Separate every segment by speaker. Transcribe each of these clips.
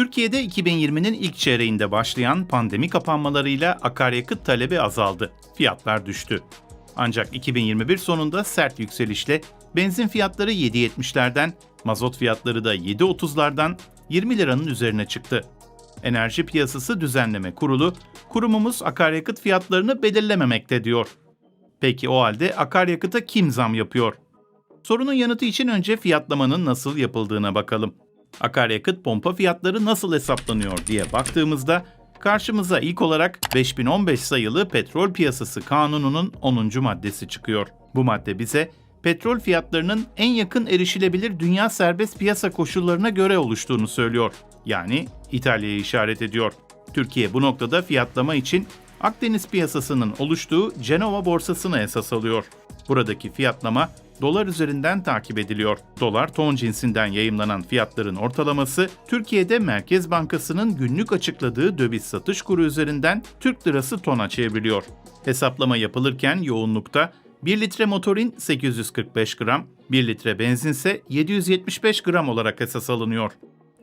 Speaker 1: Türkiye'de 2020'nin ilk çeyreğinde başlayan pandemi kapanmalarıyla akaryakıt talebi azaldı. Fiyatlar düştü. Ancak 2021 sonunda sert yükselişle benzin fiyatları 7.70'lerden, mazot fiyatları da 7.30'lardan 20 liranın üzerine çıktı. Enerji Piyasası Düzenleme Kurulu, kurumumuz akaryakıt fiyatlarını belirlememekte diyor. Peki o halde akaryakıta kim zam yapıyor? Sorunun yanıtı için önce fiyatlamanın nasıl yapıldığına bakalım. Akaryakıt pompa fiyatları nasıl hesaplanıyor diye baktığımızda karşımıza ilk olarak 5015 sayılı Petrol Piyasası Kanunu'nun 10. maddesi çıkıyor. Bu madde bize petrol fiyatlarının en yakın erişilebilir dünya serbest piyasa koşullarına göre oluştuğunu söylüyor. Yani İtalya'yı işaret ediyor. Türkiye bu noktada fiyatlama için Akdeniz piyasasının oluştuğu Cenova borsasını esas alıyor. Buradaki fiyatlama dolar üzerinden takip ediliyor. Dolar ton cinsinden yayımlanan fiyatların ortalaması Türkiye'de Merkez Bankası'nın günlük açıkladığı döviz satış kuru üzerinden Türk lirası tona çevriliyor. Hesaplama yapılırken yoğunlukta 1 litre motorin 845 gram, 1 litre benzinse 775 gram olarak esas alınıyor.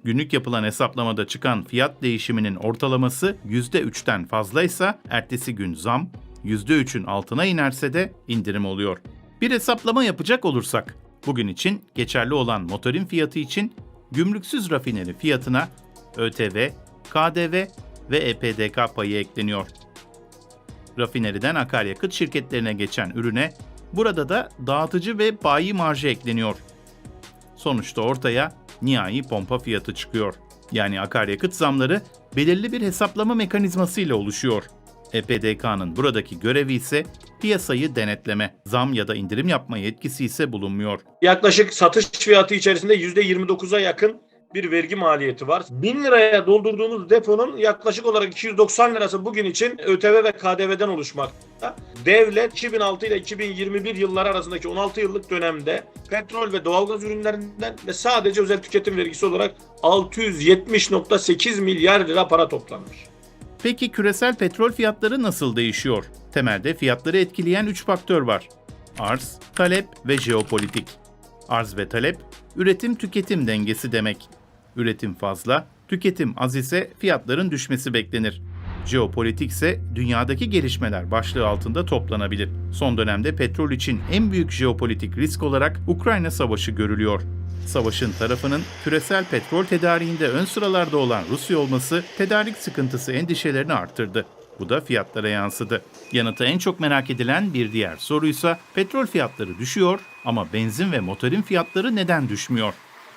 Speaker 1: Günlük yapılan hesaplamada çıkan fiyat değişiminin ortalaması %3'ten fazlaysa ertesi gün zam, %3'ün altına inerse de indirim oluyor. Bir hesaplama yapacak olursak, bugün için geçerli olan motorin fiyatı için gümrüksüz rafineri fiyatına ÖTV, KDV ve EPDK payı ekleniyor. Rafineriden akaryakıt şirketlerine geçen ürüne burada da dağıtıcı ve bayi marjı ekleniyor. Sonuçta ortaya nihai pompa fiyatı çıkıyor. Yani akaryakıt zamları belirli bir hesaplama mekanizması ile oluşuyor. EPDK'nın buradaki görevi ise piyasayı denetleme, zam ya da indirim yapma yetkisi ise bulunmuyor.
Speaker 2: Yaklaşık satış fiyatı içerisinde %29'a yakın bir vergi maliyeti var. 1000 liraya doldurduğumuz deponun yaklaşık olarak 290 lirası bugün için ÖTV ve KDV'den oluşmakta. Devlet 2006 ile 2021 yılları arasındaki 16 yıllık dönemde petrol ve doğalgaz ürünlerinden ve sadece özel tüketim vergisi olarak 670.8 milyar lira para toplanmış.
Speaker 1: Peki küresel petrol fiyatları nasıl değişiyor? Temelde fiyatları etkileyen 3 faktör var. Arz, talep ve jeopolitik. Arz ve talep, üretim tüketim dengesi demek. Üretim fazla, tüketim az ise fiyatların düşmesi beklenir. Jeopolitik ise dünyadaki gelişmeler başlığı altında toplanabilir. Son dönemde petrol için en büyük jeopolitik risk olarak Ukrayna Savaşı görülüyor. Savaşın tarafının küresel petrol tedariğinde ön sıralarda olan Rusya olması tedarik sıkıntısı endişelerini arttırdı. Bu da fiyatlara yansıdı. Yanıtı en çok merak edilen bir diğer soruysa petrol fiyatları düşüyor ama benzin ve motorin fiyatları neden düşmüyor?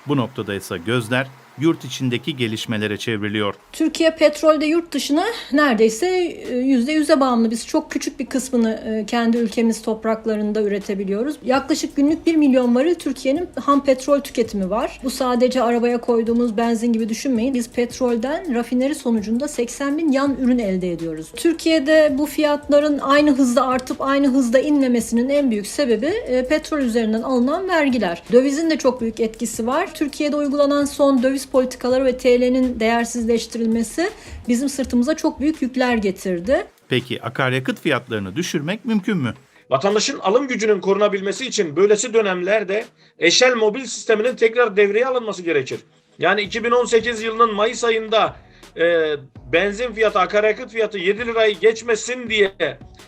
Speaker 1: Bu noktada ise gözler yurt içindeki gelişmelere çevriliyor.
Speaker 3: Türkiye petrolde yurt dışına neredeyse e, %100'e bağımlı. Biz çok küçük bir kısmını e, kendi ülkemiz topraklarında üretebiliyoruz. Yaklaşık günlük 1 milyon varil Türkiye'nin ham petrol tüketimi var. Bu sadece arabaya koyduğumuz benzin gibi düşünmeyin. Biz petrolden rafineri sonucunda 80 bin yan ürün elde ediyoruz. Türkiye'de bu fiyatların aynı hızda artıp aynı hızda inmemesinin en büyük sebebi e, petrol üzerinden alınan vergiler. Dövizin de çok büyük etkisi var. Türkiye'de uygulanan son döviz politikaları ve TL'nin değersizleştirilmesi bizim sırtımıza çok büyük yükler getirdi.
Speaker 1: Peki akaryakıt fiyatlarını düşürmek mümkün mü?
Speaker 2: Vatandaşın alım gücünün korunabilmesi için böylesi dönemlerde eşel mobil sisteminin tekrar devreye alınması gerekir. Yani 2018 yılının Mayıs ayında e, benzin fiyatı, akaryakıt fiyatı 7 lirayı geçmesin diye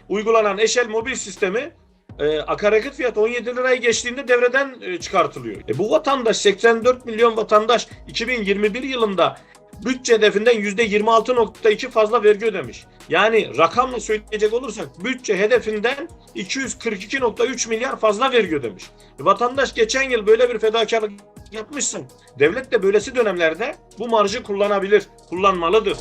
Speaker 2: uygulanan eşel mobil sistemi e, akaryakıt fiyatı 17 lirayı geçtiğinde devreden e, çıkartılıyor. E, bu vatandaş 84 milyon vatandaş 2021 yılında bütçe hedefinden %26.2 fazla vergi ödemiş. Yani rakamla söyleyecek olursak bütçe hedefinden 242.3 milyar fazla vergi ödemiş. E, vatandaş geçen yıl böyle bir fedakarlık yapmışsın. Devlet de böylesi dönemlerde bu marjı kullanabilir, kullanmalıdır.